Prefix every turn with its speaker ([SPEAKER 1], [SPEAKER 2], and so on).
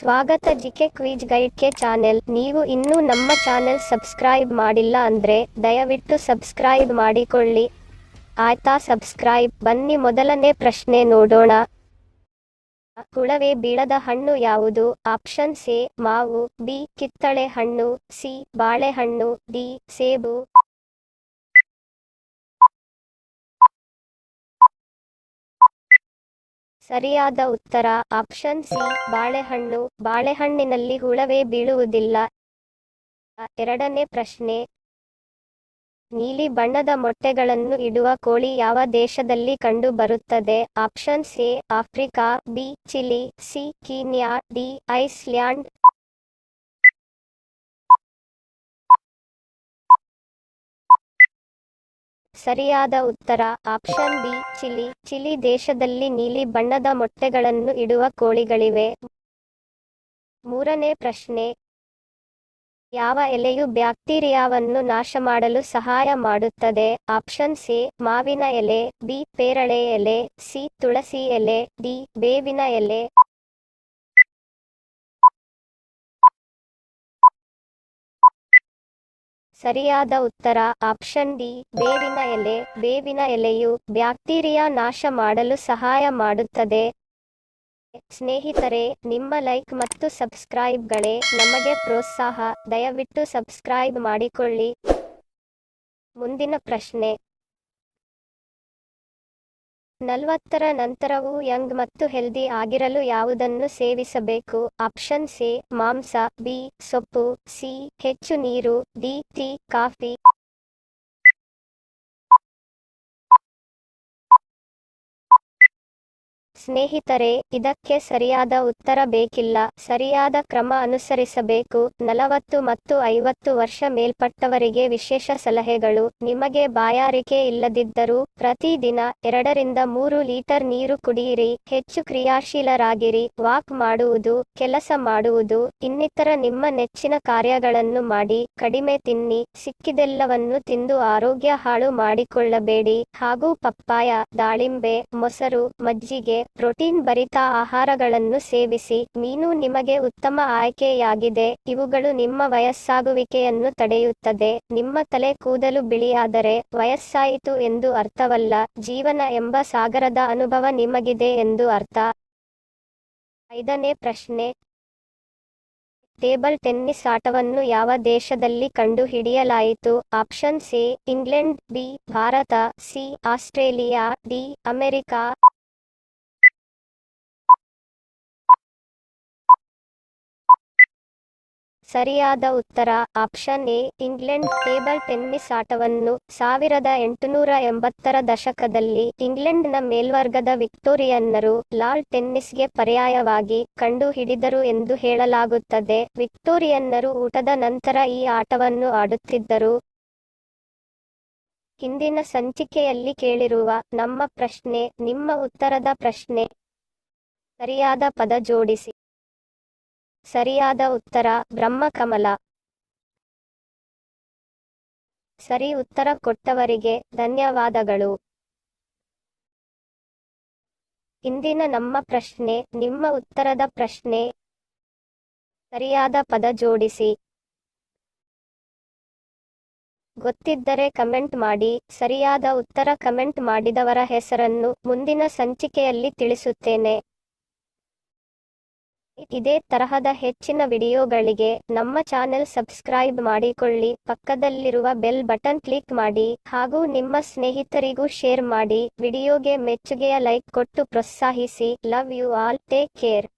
[SPEAKER 1] ಸ್ವಾಗತ GK quiz ಗೈಡ್ಕೆ channel. ನೀವು ಇನ್ನೂ ನಮ್ಮ ಚಾನೆಲ್ ಸಬ್ಸ್ಕ್ರೈಬ್ ಮಾಡಿಲ್ಲ ಅಂದ್ರೆ ದಯವಿಟ್ಟು ಸಬ್ಸ್ಕ್ರೈಬ್ ಮಾಡಿಕೊಳ್ಳಿ. ಆಯ್ತಾ ಸಬ್ಸ್ಕ್ರೈಬ್? ಬನ್ನಿ ಮೊದಲನೇ ಪ್ರಶ್ನೆ ನೋಡೋಣ. ಕುಳವೆ ಬೀಳದ ಹಣ್ಣು ಯಾವುದು? ಆಪ್ಷನ್ ಎ, ಮಾವು, ಬಿ, ಕಿತ್ತಳೆ ಹಣ್ಣು, ಸಿ, ಬಾಳೆಹಣ್ಣು, ಡಿ, ಸೇಬು. ಸರಿಯಾದ ಉತ್ತರ. ಆಪ್ಷನ್ ಸಿ, ಬಾಳೆಹಣ್ಣು. ಬಾಳೆಹಣ್ಣಿನಲ್ಲಿ ಹುಳವೇ ಬೀಳುವುದಿಲ್ಲ. ಎರಡನೇ ಪ್ರಶ್ನೆ. ನೀಲಿ ಬಣ್ಣದ ಮೊಟ್ಟೆಗಳನ್ನು ಇಡುವ ಕೋಳಿ ಯಾವ ದೇಶದಲ್ಲಿ ಕಂಡು ಬರುತ್ತದೆ options A, Africa, B, Chile, C, Kenya, D, Iceland ಸರಿಯಾದ ಉತ್ತರ. Option B, Chile. ಚಿಲಿ ದೇಶದಲ್ಲಿ ನೀಲಿ ಬಣ್ಣದ ಮೊಟ್ಟೆಗಳನ್ನು ಇಡುವ ಕೋಳಿಗಳಿವೆ. ಮೂರನೇ ಪ್ರಶ್ನೆ. ಯಾವ ಎಲೆಯು ಬ್ಯಾಕ್ಟೀರಿಯಾವನ್ನು ನಾಶ ಮಾಡಲು ಸಹಾಯ ಮಾಡುತ್ತದೆ? ಆಪ್ಷನ್ ಸಿ, ಮಾವಿನ ಎಲೆ, ಬಿ, ಪೇರಳೆ ಎಲೆ, ಸಿ, ತುಳಸಿ ಎಲೆ, ಡಿ, ಬೇವಿನ ಎಲೆ. ಸರಿಯಾದ ಉತ್ತರ. ಆಪ್ಷನ್ ಡಿ, ಬೇವಿನ ಎಲೆ. ಬೇವಿನ ಎಲೆಯು ಬ್ಯಾಕ್ಟೀರಿಯಾ ನಾಶ ಮಾಡಲು ಸಹಾಯ ಮಾಡುತ್ತದೆ. ಸ್ನೇಹಿತರೆ, ನಿಮ್ಮ ಲೈಕ್ ಮತ್ತು ಸಬ್ಸ್ಕ್ರೈಬ್ಗಳೇ ನಮಗೆ ಪ್ರೋತ್ಸಾಹ. ದಯವಿಟ್ಟು ಸಬ್ಸ್ಕ್ರೈಬ್ ಮಾಡಿಕೊಳ್ಳಿ. ಮುಂದಿನ ಪ್ರಶ್ನೆ. ನಲವತ್ತರ ನಂತರವೂ ಯಂಗ್ ಮತ್ತು ಹೆಲ್ದಿ ಆಗಿರಲು ಯಾವುದನ್ನು ಸೇವಿಸಬೇಕು? ಆಪ್ಷನ್ ಸಿ ಮಾಂಸ, ಬಿ, ಸೊಪ್ಪು, ಸಿ, ಹೆಚ್ಚು ನೀರು, ಡಿ, ಟೀ, ಕಾಫಿ. ಸ್ನೇಹಿತರೆ, ಇದಕ್ಕೆ ಸರಿಯಾದ ಉತ್ತರ ಬೇಕಿಲ್ಲ. ಸರಿಯಾದ ಕ್ರಮ ಅನುಸರಿಸಬೇಕು. ನಲವತ್ತು ಮತ್ತು ಐವತ್ತು ವರ್ಷ ಮೇಲ್ಪಟ್ಟವರಿಗೆ ವಿಶೇಷ ಸಲಹೆಗಳು. ನಿಮಗೆ ಬಾಯಾರಿಕೆ ಇಲ್ಲದಿದ್ದರೂ ಪ್ರತಿದಿನ ಎರಡರಿಂದ ಮೂರು ಲೀಟರ್ ನೀರು ಕುಡಿಯಿರಿ. ಹೆಚ್ಚು ಕ್ರಿಯಾಶೀಲರಾಗಿರಿ. ವಾಕ್ ಮಾಡುವುದು, ಕೆಲಸ ಮಾಡುವುದು, ಇನ್ನಿತರ ನಿಮ್ಮ ನೆಚ್ಚಿನ ಕಾರ್ಯಗಳನ್ನು ಮಾಡಿ. ಕಡಿಮೆ ತಿನ್ನಿ. ಸಿಕ್ಕಿದೆಲ್ಲವನ್ನು ತಿಂದು ಆರೋಗ್ಯ ಹಾಳು ಮಾಡಿಕೊಳ್ಳಬೇಡಿ. ಹಾಗೂ ಪಪ್ಪಾಯ, ದಾಳಿಂಬೆ, ಮೊಸರು, ಮಜ್ಜಿಗೆ ಪ್ರೋಟೀನ್ ಭರಿತ ಆಹಾರಗಳನ್ನು ಸೇವಿಸಿ, ಮೀನು ನಿಮಗೆ ಉತ್ತಮ ಆಯ್ಕೆಯಾಗಿದೆ, ಇವುಗಳು ನಿಮ್ಮ ವಯಸ್ಸಾಗುವಿಕೆಯನ್ನು ತಡೆಯುತ್ತದೆ, ನಿಮ್ಮ ತಲೆ ಕೂದಲು ಬಿಳಿಯಾದರೆ ವಯಸ್ಸಾಯಿತು ಎಂದು ಅರ್ಥವಲ್ಲ, ಜೀವನ ಎಂಬ ಸಾಗರದ ಅನುಭವ ನಿಮಗಿದೆ ಎಂದು ಅರ್ಥ. ಐದನೇ ಪ್ರಶ್ನೆ. ಟೇಬಲ್ ಟೆನ್ನಿಸ್ ಆಟವನ್ನು ಯಾವ ದೇಶದಲ್ಲಿ ಕಂಡುಹಿಡಿಯಲಾಯಿತು? Option C, England, B, Bharat, C, Australia, D, America. ಸರಿಯಾದ ಉತ್ತರ. Option A, England table tennis ಆಟವನ್ನು ಸಾವಿರದ ಎಂಟುನೂರ ಎಂಬತ್ತರ ದಶಕದಲ್ಲಿ ಇಂಗ್ಲೆಂಡ್ನ ಮೇಲ್ವರ್ಗದ ವಿಕ್ಟೋರಿಯನ್ನರು ಲಾಲ್ ಟೆನ್ನಿಸ್ಗೆ ಪರ್ಯಾಯವಾಗಿ ಕಂಡುಹಿಡಿದರು ಎಂದು ಹೇಳಲಾಗುತ್ತದೆ. ವಿಕ್ಟೋರಿಯನ್ನರು ಊಟದ ನಂತರ ಈ ಆಟವನ್ನು ಆಡುತ್ತಿದ್ದರು. ಹಿಂದಿನ ಸಂಚಿಕೆಯಲ್ಲಿ ಕೇಳಿರುವ ನಮ್ಮ ಪ್ರಶ್ನೆ, ನಿಮ್ಮ ಉತ್ತರದ ಪ್ರಶ್ನೆ. ಸರಿಯಾದ ಪದ ಜೋಡಿಸಿ. ಸರಿಯಾದ ಉತ್ತರ ಬ್ರಹ್ಮಕಮಲ ಸರಿ ಉತ್ತರ ಕೊಟ್ಟವರಿಗೆ ಧನ್ಯವಾದಗಳು. ಇಂದಿನ ನಮ್ಮ ಪ್ರಶ್ನೆ, ನಿಮ್ಮ ಉತ್ತರದ ಪ್ರಶ್ನೆ. ಸರಿಯಾದ ಪದ ಜೋಡಿಸಿ. ಗೊತ್ತಿದ್ದರೆ ಕಮೆಂಟ್ ಮಾಡಿ, ಸರಿಯಾದ ಉತ್ತರ ಕಮೆಂಟ್ ಮಾಡಿದವರ ಹೆಸರನ್ನು ಮುಂದಿನ ಸಂಚಿಕೆಯಲ್ಲಿ ತಿಳಿಸುತ್ತೇನೆ. ಇದೇ ತರಹದ ಹೆಚ್ಚಿನ ವಿಡಿಯೋಗಳಿಗೆ ನಮ್ಮ ಚಾನೆಲ್ ಸಬ್ಸ್ಕ್ರೈಬ್ ಮಾಡಿಕೊಳ್ಳಿ, ಪಕ್ಕದಲ್ಲಿರುವ ಬೆಲ್ ಬಟನ್ ಕ್ಲಿಕ್ ಮಾಡಿ ಹಾಗೂ ನಿಮ್ಮ ಸ್ನೇಹಿತರಿಗೂ ಶೇರ್ ಮಾಡಿ, ವಿಡಿಯೋಗೆ ಮೆಚ್ಚುಗೆಯ ಲೈಕ್ ಕೊಟ್ಟು ಪ್ರೋತ್ಸಾಹಿಸಿ, love you all, take care.